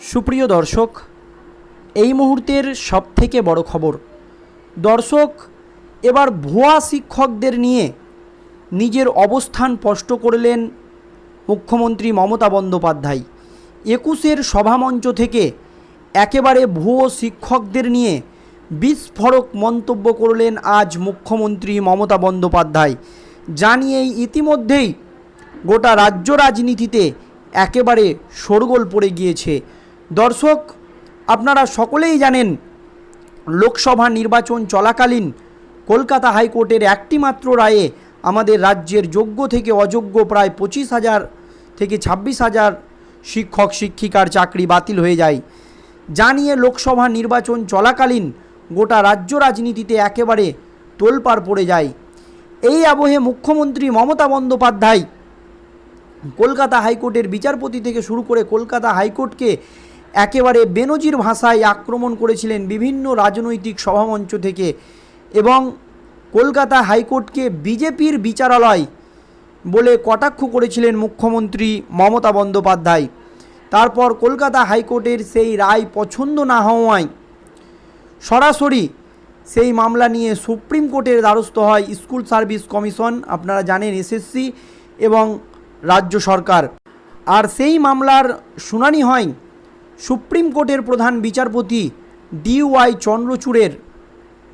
সুপ্রিয় দর্শক, এই মুহূর্তের সবথেকে বড় খবর, দর্শক, এবার ভুয়া শিক্ষকদের নিয়ে নিজের অবস্থান স্পষ্ট করলেন মুখ্যমন্ত্রী মমতা বন্দ্যোপাধ্যায়। একুশের সভামঞ্চ থেকে একেবারে ভুয়ো শিক্ষকদের নিয়ে বিস্ফোরক মন্তব্য করলেন আজ মুখ্যমন্ত্রী মমতা বন্দ্যোপাধ্যায়। জানিয়েই ইতিমধ্যেই গোটা রাজ্য রাজনীতিতে একেবারে শোরগোল পড়ে গিয়েছে দর্শক, আপনারা সকলেই জানেন, লোকসভা নির্বাচন চলাকালীন কলকাতা হাইকোর্টের একটি মাত্র রায়ে আমাদের রাজ্যের যোগ্য থেকে অযোগ্য প্রায় পঁচিশ হাজার থেকে ছাব্বিশ হাজার শিক্ষক, শিক্ষিকার চাকরি বাতিল হয়ে যায়। যা নিয়ে লোকসভা নির্বাচন চলাকালীন গোটা রাজ্য রাজনীতিতে একেবারে তোলপাড় পড়ে যায়। এই আবহে মুখ্যমন্ত্রী মমতা বন্দ্যোপাধ্যায় কলকাতা হাইকোর্টের বিচারপতি থেকে শুরু করে কলকাতা হাইকোর্টকে একেবারে বেনজির ভাষায় আক্রমণ করেছিলেন বিভিন্ন রাজনৈতিক সভামঞ্চ থেকে এবং কলকাতা হাইকোর্টকে বিজেপির বিচারালয় বলে কটাক্ষ করেছিলেন মুখ্যমন্ত্রী মমতা বন্দ্যোপাধ্যায়। তারপর কলকাতা হাইকোর্টের সেই রায় পছন্দ না হওয়ায় সরাসরি সেই মামলা নিয়ে সুপ্রিম কোর্টের দ্বারস্থ হয় স্কুল সার্ভিস কমিশন, আপনারা জানেন এসএসসি এবং রাজ্য সরকার। আর সেই মামলার শুনানি হয় সুপ্রিম কোর্টের প্রধান বিচারপতি ডিওয়াই চন্দ্রচূড়ের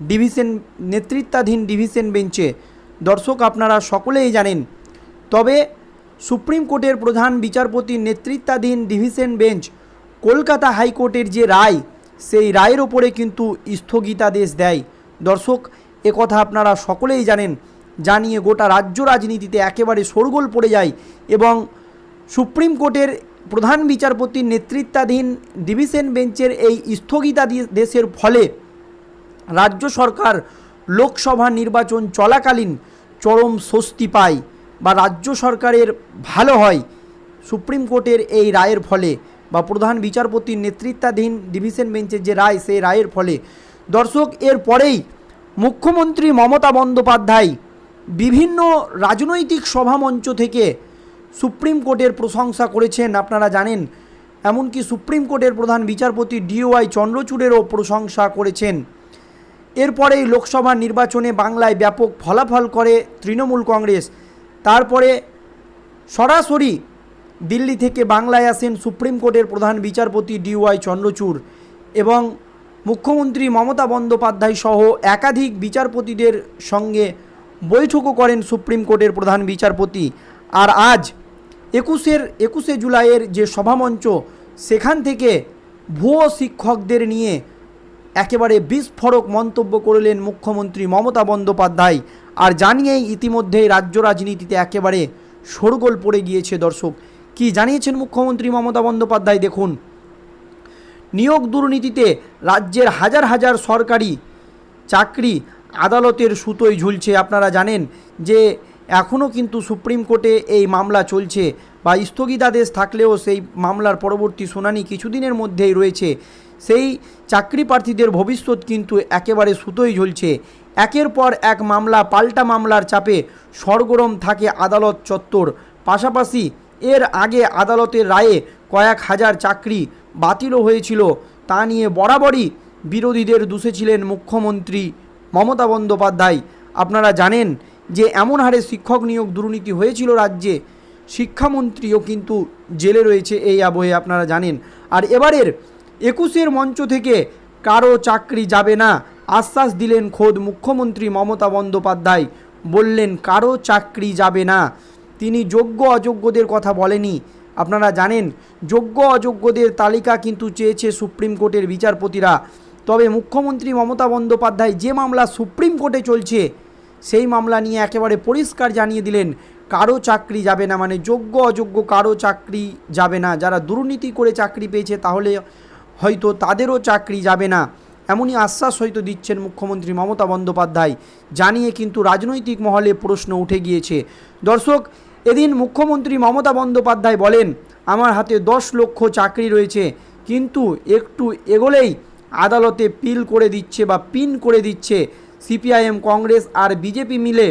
ডিভিশন নেতৃত্বাধীন ডিভিশন বেঞ্চে। দর্শক, আপনারা সকলেই জানেন। তবে সুপ্রিম কোর্টের প্রধান বিচারপতির নেতৃত্বাধীন ডিভিশন বেঞ্চ কলকাতা হাইকোর্টের যে রায়, সেই রায়ের ওপরে কিন্তু স্থগিতাদেশ দেয়। দর্শক কথা আপনারা সকলেই জানেন। জানিয়ে গোটা রাজ্য রাজনীতিতে একেবারে শোরগোল পড়ে যায় এবং সুপ্রিম কোর্টের প্রধান বিচারপতির নেতৃত্বাধীন ডিভিশন বেঞ্চের এই স্থগিতাদেশের ফলে রাজ্য সরকার লোকসভা নির্বাচন চলাকালীন চরম স্বস্তি পায় বা রাজ্য সরকারের ভালো হয়। সুপ্রিম কোর্টের এই রায়ের ফলে বা প্রধান বিচারপতির নেতৃত্বাধীন ডিভিশন বেঞ্চের যে রায়, সেই রায়ের ফলে। দর্শক, এর পরেই মুখ্যমন্ত্রী মমতা বন্দ্যোপাধ্যায় বিভিন্ন রাজনৈতিক সভামঞ্চ থেকে সুপ্রিম কোর্টের প্রশংসা করেছেন, আপনারা জানেন। এমনকি সুপ্রিম কোর্টের প্রধান বিচারপতি ডিওয়াই চন্দ্রচূড়েরও প্রশংসা করেছেন। এরপরেই লোকসভা নির্বাচনে বাংলায় ব্যাপক ফলাফল করে তৃণমূল কংগ্রেস। তারপরে সরাসরি দিল্লি থেকে বাংলায় আসেন সুপ্রিম কোর্টের প্রধান বিচারপতি ডিওয়াই চন্দ্রচূড় এবং মুখ্যমন্ত্রী মমতা বন্দ্যোপাধ্যায় সহ একাধিক বিচারপতিদের সঙ্গে বৈঠকও করেন সুপ্রিম কোর্টের প্রধান বিচারপতি। আর আজ একুশের, একুশে জুলাইয়ের যে সভামঞ্চ, সেখান থেকে ভুয়ো শিক্ষকদের নিয়ে একেবারে বিস্ফোরক মন্তব্য করলেন মুখ্যমন্ত্রী মমতা বন্দ্যোপাধ্যায়। আর জানিয়েই ইতিমধ্যেই রাজ্য রাজনীতিতে একেবারে শোরগোল পড়ে গিয়েছে দর্শক। কি জানিয়েছেন মুখ্যমন্ত্রী মমতা বন্দ্যোপাধ্যায় দেখুন। নিয়োগ দুর্নীতিতে রাজ্যের হাজার হাজার সরকারি চাকরি আদালতের সুতোয় ঝুলছে। আপনারা জানেন যে এখনও কিন্তু সুপ্রিম কোর্টে এই মামলা চলছে বা স্থগিতাদেশ থাকলেও সেই মামলার পরবর্তী শুনানি কিছুদিনের মধ্যেই রয়েছে। সেই চাকরি প্রার্থীদের ভবিষ্যৎ কিন্তু একেবারে সুতোই ঝুলছে। একের পর এক মামলা, পাল্টা মামলার চাপে সরগরম থাকে আদালত চত্বর। পাশাপাশি এর আগে আদালতের রায়ে কয়েক হাজার চাকরি বাতিলও হয়েছিল। তা নিয়ে বরাবরই বিরোধীদের দুষে ছিলেন মুখ্যমন্ত্রী মমতা বন্দ্যোপাধ্যায়। আপনারা জানেন যে এমন হারে শিক্ষক নিয়োগ দুর্নীতি হয়েছিল রাজ্যে, শিক্ষামন্ত্রীও কিন্তু জেলে রয়েছে এই আবহে, আপনারা জানেন। আর এবারের একুশের মঞ্চ থেকে কারও চাকরি যাবে না, আশ্বাস দিলেন খোদ মুখ্যমন্ত্রী মমতা বন্দ্যোপাধ্যায়। বললেন, কারও চাকরি যাবে না। তিনি যোগ্য অযোগ্যদের কথা বলেনি। আপনারা জানেন, যোগ্য অযোগ্যদের তালিকা কিন্তু চেয়েছে সুপ্রিম কোর্টের বিচারপতিরা। তবে মুখ্যমন্ত্রী মমতা বন্দ্যোপাধ্যায় যে মামলা সুপ্রিম কোর্টে চলছে সেই মামলা নিয়ে একেবারে পরিষ্কার জানিয়ে দিলেন, কারও চাকরি যাবে না মানে যোগ্য অযোগ্য কারও চাকরি যাবে না। যারা দুর্নীতি করে চাকরি পেয়েছে, তাহলে হয়তো তাদেরও চাকরি যাবে না। এমনই আশ্বাস হয়তো দিচ্ছেন মুখ্যমন্ত্রী মমতা বন্দ্যোপাধ্যায়। জানিয়ে কিন্তু রাজনৈতিক মহলে প্রশ্ন উঠে গিয়েছে। দর্শক, এদিন মুখ্যমন্ত্রী মমতা বন্দ্যোপাধ্যায় বলেন, আমার হাতে দশ লক্ষ চাকরি রয়েছে, কিন্তু একটু এগোলেই আদালতে পিল করে দিচ্ছে বা পিন করে দিচ্ছে। সিপিআইএম, কংগ্রেস আর বিজেপি মিলে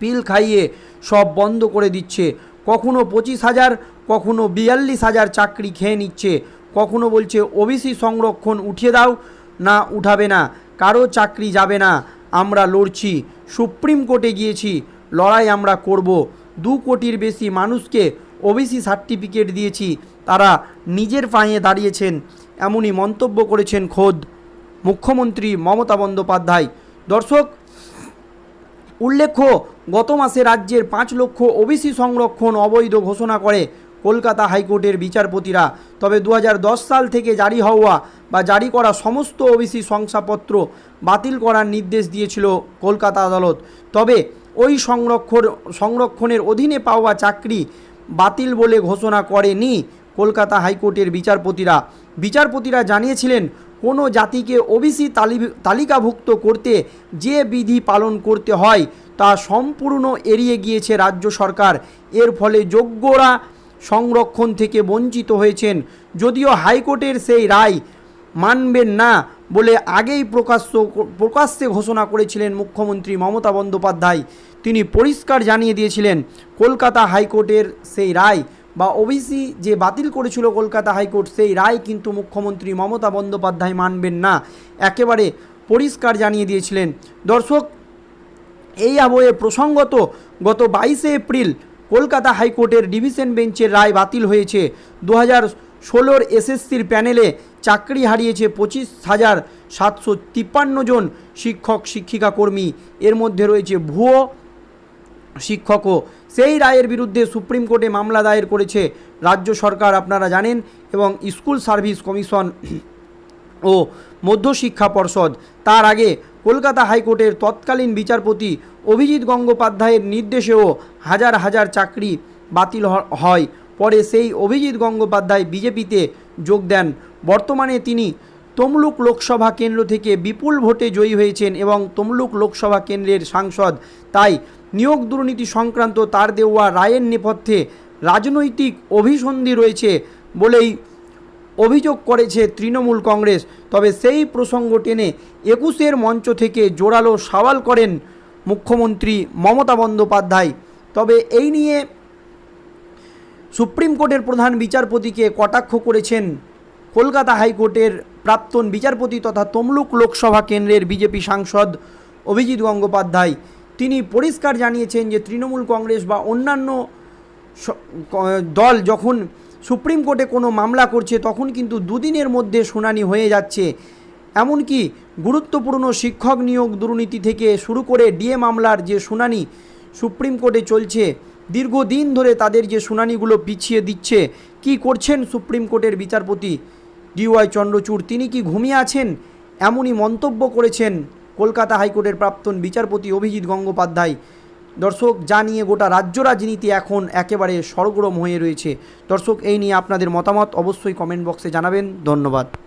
পিল খাইয়ে সব বন্ধ করে দিচ্ছে। কখনো পঁচিশ হাজার, কখনো বিয়াল্লিশ হাজার চাকরি খেয়ে নিচ্ছে। কখনো বলছে ওবিসি সংরক্ষণ উঠিয়ে দাও, না উঠাবে না, কারও চাকরি যাবে না, আমরা লড়ছি, সুপ্রিম কোর্টে গিয়েছি, লড়াই আমরা করব। দু কোটির বেশি মানুষকে ওবিসি সার্টিফিকেট দিয়েছি, তারা নিজের পায়ে দাঁড়িয়েছেন, এমনই মন্তব্য করেছেন খোদ। মুখ্যমন্ত্রী মমতা বন্দ্যোপাধ্যায়। দর্শক, উল্লেখ্য, গত মাসে রাজ্যের পাঁচ লক্ষ ওবিসি সংরক্ষণ অবৈধ ঘোষণা করে কলকাতা হাইকোর্টের বিচারপতিরা। তবে দু হাজার দশ সাল থেকে জারি হওয়া বা জারি করা সমস্ত ওবিসি শংসাপত্র বাতিল করার নির্দেশ দিয়েছিল কলকাতা আদালত। তবে ওই সংরক্ষণ, সংরক্ষণের অধীনে পাওয়া চাকরি বাতিল বলে ঘোষণা করেনি কলকাতা হাইকোর্টের বিচারপতিরা। বিচারপতিরা জানিয়েছিলেন কোনো জাতিকে ওবিসি তালিকাভুক্ত করতে যে বিধি পালন করতে হয় তা সম্পূর্ণ এড়িয়ে গিয়েছে রাজ্য সরকার। এর ফলে যোগ্যরা সংরক্ষণ থেকে বঞ্চিত হয়েছেন। যদিও হাইকোর্টের সেই রায় মানবেন না বলে আগেই প্রকাশ্য, প্রকাশ্যে ঘোষণা করেছিলেন মুখ্যমন্ত্রী মমতা বন্দ্যোপাধ্যায়। তিনি পরিষ্কার জানিয়ে দিয়েছিলেন, কলকাতা হাইকোর্টের সেই রায় বা ওবিসি যে বাতিল করেছিল কলকাতা হাইকোর্ট, সেই রায় কিন্তু মুখ্যমন্ত্রী মমতা বন্দ্যোপাধ্যায় মানবেন না। একেবারে পরিষ্কার জানিয়ে দিয়েছিলেন। দর্শক, এই আবহে প্রসঙ্গত গত বাইশে এপ্রিল কলকাতা হাইকোর্টের ডিভিশন বেঞ্চের রায় বাতিল হয়েছে। দু হাজার ষোলোর এসএসসির প্যানেলে চাকরি হারিয়েছে পঁচিশ হাজার সাতশো তিপ্পান্ন জন শিক্ষক শিক্ষিকা কর্মী এর মধ্যে রয়েছে ভুয়ো শিক্ষকও সেই রায়ের বিরুদ্ধে সুপ্রিম কোর্টে মামলা দায়ের করেছে রাজ্য সরকার, আপনারা জানেন, এবং স্কুল সার্ভিস কমিশন ও মধ্যশিক্ষা পর্ষদ। তার আগে কলকাতা হাইকোর্টের তৎকালীন বিচারপতি অভিজিৎ গঙ্গোপাধ্যায়ের নির্দেশেও হাজার হাজার চাকরি বাতিল হয়। পরে সেই অভিজিৎ গঙ্গোপাধ্যায় বিজেপিতে যোগ দেন। বর্তমানে তিনি তমলুক লোকসভা কেন্দ্র থেকে বিপুল ভোটে জয়ী হয়েছেন এবং তমলুক লোকসভা কেন্দ্রের সাংসদ। তাই নিয়োগ দুর্নীতি সংক্রান্ত তার দেওয়া রায়ের নেপথ্যে রাজনৈতিক অভিসন্ধি রয়েছে বলেই অভিযোগ করেছে তৃণমূল কংগ্রেস। তবে সেই প্রসঙ্গ টেনে একুশের মঞ্চ থেকে জোরালো সওয়াল করেন মুখ্যমন্ত্রী মমতা বন্দ্যোপাধ্যায়। তবে এই নিয়ে সুপ্রিম কোর্টের প্রধান বিচারপতিকে কটাক্ষ করেছেন কলকাতা হাইকোর্টের প্রাক্তন বিচারপতি তথা তমলুক লোকসভা কেন্দ্রের বিজেপি সাংসদ অভিজিৎ গঙ্গোপাধ্যায়। তিনি পরিষ্কার জানিয়েছেন যে তৃণমূল কংগ্রেস বা অন্যান্য দল যখন সুপ্রিম কোর্টে কোনো মামলা করছে, তখন কিন্তু দুদিনের মধ্যে শুনানি হয়ে যাচ্ছে। এমনকি গুরুত্বপূর্ণ শিক্ষক নিয়োগ দুর্নীতি থেকে শুরু করে ডিএ মামলার যে শুনানি সুপ্রিম কোর্টে চলছে, দীর্ঘদিন ধরে তাদের যে শুনানিগুলো পিছিয়ে দিচ্ছে, কি করছেন সুপ্রিম কোর্টের বিচারপতি ডিওয়াই চন্দ্রচূড়? তিনি কি ঘুমিয়ে আছেন? এমনই মন্তব্য করেছেন কলকাতা হাইকোর্টের প্রাক্তন বিচারপতি অভিজিৎ গঙ্গোপাধ্যায়। দর্শক যা নিয়ে গোটা রাজ্য রাজনীতি এখন একেবারে সরগরম হয়ে রয়েছে। দর্শক, এই নিয়ে আপনাদের মতামত অবশ্যই কমেন্ট বক্সে জানাবেন। ধন্যবাদ।